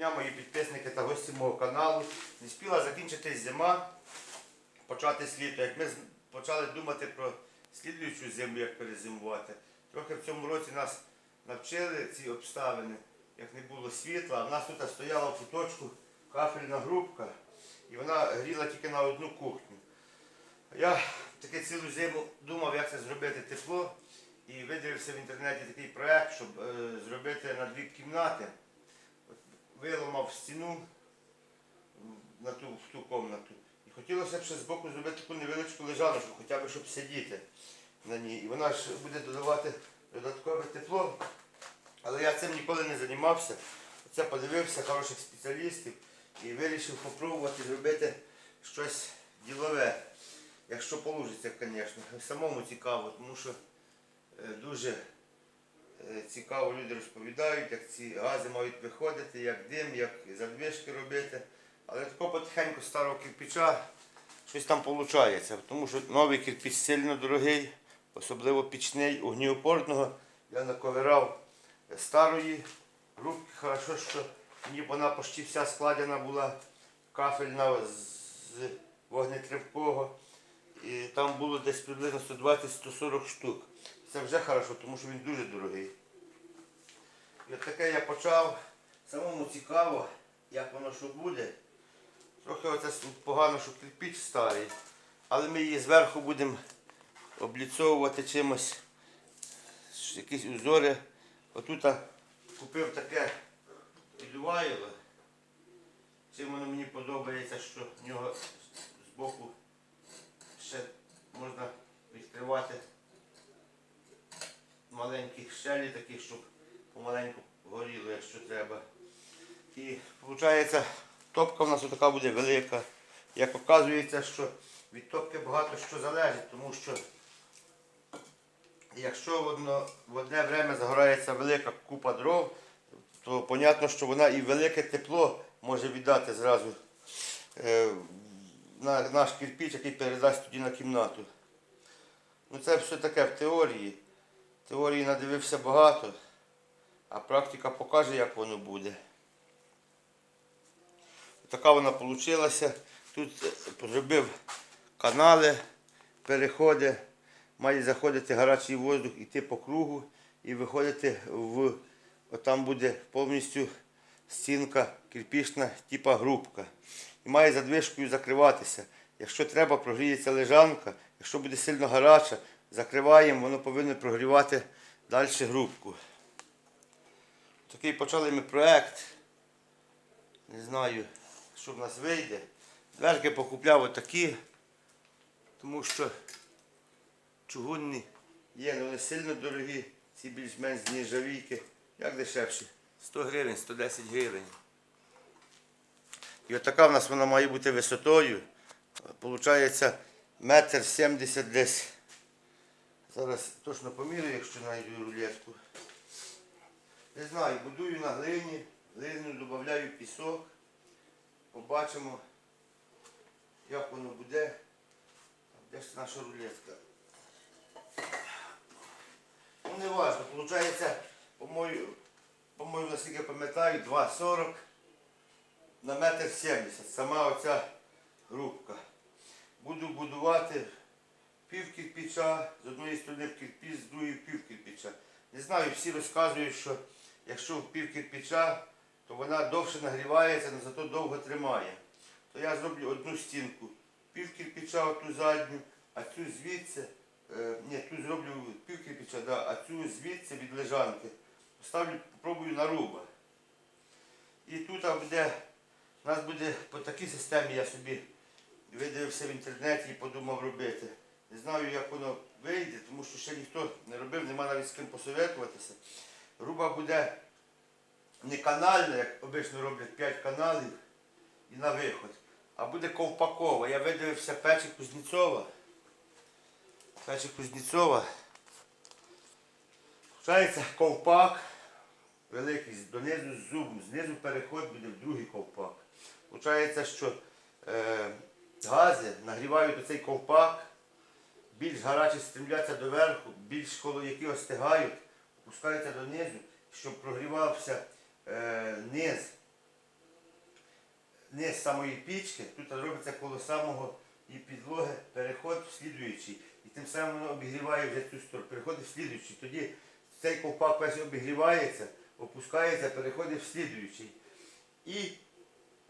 дня, мої підписники та гості мого каналу. Не спіла закінчитись зима, початись літо. Як ми почали думати про слідуючу зиму, як перезимувати, трохи в цьому році нас навчили ці обставини, як не було світла, а в нас тут стояла в куточку кафельна грубка, і вона гріла тільки на одну кухню. Я таки цілу зиму думав, як це зробити тепло, і видивився в інтернеті такий проект, щоб е, зробити на дві кімнати. Виламав стіну на ту, в ту комнату. І хотілося б ще збоку зробити таку невеличку лежаночку, хоча б щоб сидіти на ній. І вона ж буде додавати додаткове тепло. Але я цим ніколи не займався. Оце подивився хороших спеціалістів і вирішив спробувати зробити щось ділове. Якщо вийде, звісно. Самому цікаво, тому що е, дуже цікаво люди розповідають, як ці гази мають виходити, як дим, як задвижки робити. Але тако потихеньку старого кирпича щось там виходить. Тому що новий кирпич сильно дорогий, особливо пічний, огнеупорного. Я наковирав старої рубки, хорошо, що мені вона почти вся складена була кафельна з вогнетривкого. І там було десь приблизно 120-140 штук. Це вже хорошо, тому що він дуже дорогий. І от таке я почав. Самому цікаво, як воно що буде. Трохи оце погано, що кирпіч старий. Але ми її зверху будемо обліцовувати чимось. Якісь узори. Отут купив таке підвайло. Чим воно мені подобається, що в нього з боку ще можна відкривати маленькі щелі такі, щоб помаленьку горіло, якщо треба. І виходить, топка в нас така буде велика. Як оказується, що від топки багато що залежить, тому що якщо в, одно, в одне время загорається велика купа дров, то зрозуміло, що вона і велике тепло може віддати зразу е, на наш кирпіч, який передасть тоді на кімнату. Ну це все таке в теорії. Теорії надивився багато, а практика покаже, як воно буде. Така вона вийшла. Тут е, зробив канали, переходи, має заходити гарячий воздух, йти по кругу і виходити в. Отам буде повністю стінка кирпічна, типа грубка. І має задвижкою закриватися. Якщо треба, прогріється лежанка. Якщо буде сильно гаряча, закриваємо, воно повинно прогрівати далі грубку. Такий почали ми проект. Не знаю, що в нас вийде. Дверки покупляв отакі, тому що чугунні є, але вони сильно дорогі, ці більш-менш з нержавійки. Як дешевші? 100 гривень, 110 гривень. І отака в нас вона має бути висотою. Получається метр сімдесят десь. Зараз точно поміряю, якщо знайду рулетку. Не знаю, будую на глині, глину додаю пісок. Побачимо, як воно буде. Де ж наша рулетка? Ну не важно, виходить, по-моєму, по-моєму, наскільки я пам'ятаю, 2,40 на метр 70. Сама оця грубка. Буду будувати пів кирпича, з однієї сторони в кирпіч, з другої пів кирпича. Не знаю, всі розказують, що якщо пів кирпича, то вона довше нагрівається, але зато довго тримає. То я зроблю одну стінку, пів кирпича, оту задню, а цю звідси, е, ні, ту зроблю пів кирпича, да, а цю звідси від лежанки. Поставлю, попробую на руба. І тут буде, у нас буде по такій системі я собі видивився в інтернеті і подумав робити. Не знаю, як воно вийде, тому що ще ніхто не робив, нема навіть з ким посоветуватися. Руба буде не канальна, як обично роблять 5 каналів і на виход, а буде ковпакова. Я видивився печі Кузнєцова. Печі Кузнєцова. Вчається ковпак великий, донизу з зубу, знизу переход буде в другий ковпак. Виходить, що е, гази нагрівають оцей ковпак, більш гарячі стрімляться доверху, більш холодяки остигають, опускаються донизу, щоб прогрівався е, низ низ самої пічки, тут робиться коло самого і підлоги переход в слідуючий. І тим самим воно обігріває вже цю сторону, переходить в слідуючий. Тоді цей ковпак весь обігрівається, опускається, переходить в слідуючий. І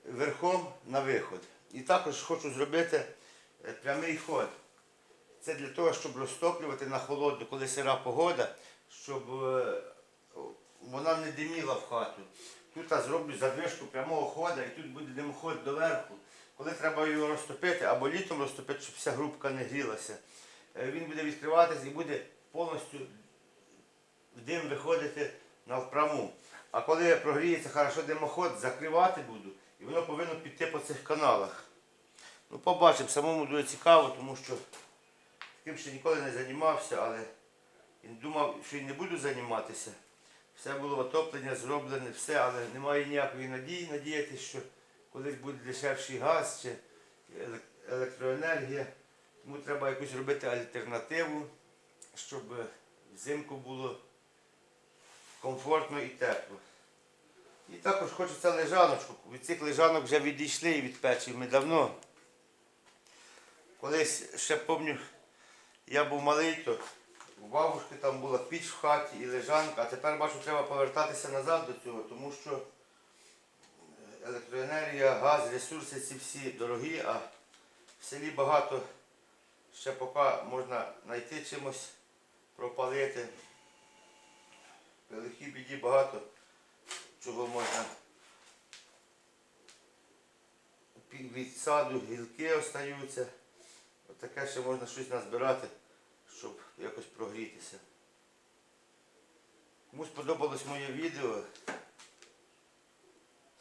верхом на виход. І також хочу зробити е, прямий ход. Це для того, щоб розтоплювати на холодну, коли сира погода, щоб е, вона не диміла в хату. Тут я зроблю задвижку прямого хода і тут буде димоход доверху. Коли треба його розтопити або літом розтопити, щоб вся грубка не грілася, е, він буде відкриватися і буде повністю дим виходити навпряму. А коли прогріється хорошо димоход, закривати буду, і воно повинно піти по цих каналах. Ну, побачимо, самому дуже цікаво, тому що таким ще ніколи не займався, але і думав, що і не буду займатися. Все було отоплення, зроблене, все, але немає ніякої надії надіятися, що колись буде дешевший газ чи електроенергія. Тому треба якусь робити альтернативу, щоб взимку було комфортно і тепло. І також хочеться лежаночку. Від цих лежанок вже відійшли і від печі ми давно. Колись ще пам'ятаю, я був малий, то у бабушки там була піч в хаті і лежанка, а тепер бачу, треба повертатися назад до цього, тому що е, електроенергія, газ, ресурси ці всі дорогі, а в селі багато ще поки можна знайти чимось пропалити. Великій біді багато чого можна. Від саду гілки остаються. Отаке ще можна щось назбирати, щоб якось прогрітися. Кому сподобалось моє відео,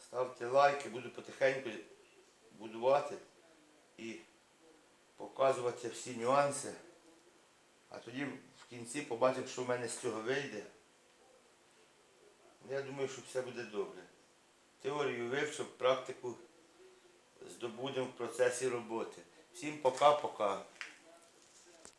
ставте лайки, буду потихеньку будувати і показувати всі нюанси. А тоді в кінці побачимо, що в мене з цього вийде. Я думаю, що все буде добре. Теорію вивчив, практику здобудемо в процесі роботи. Всім пока-пока.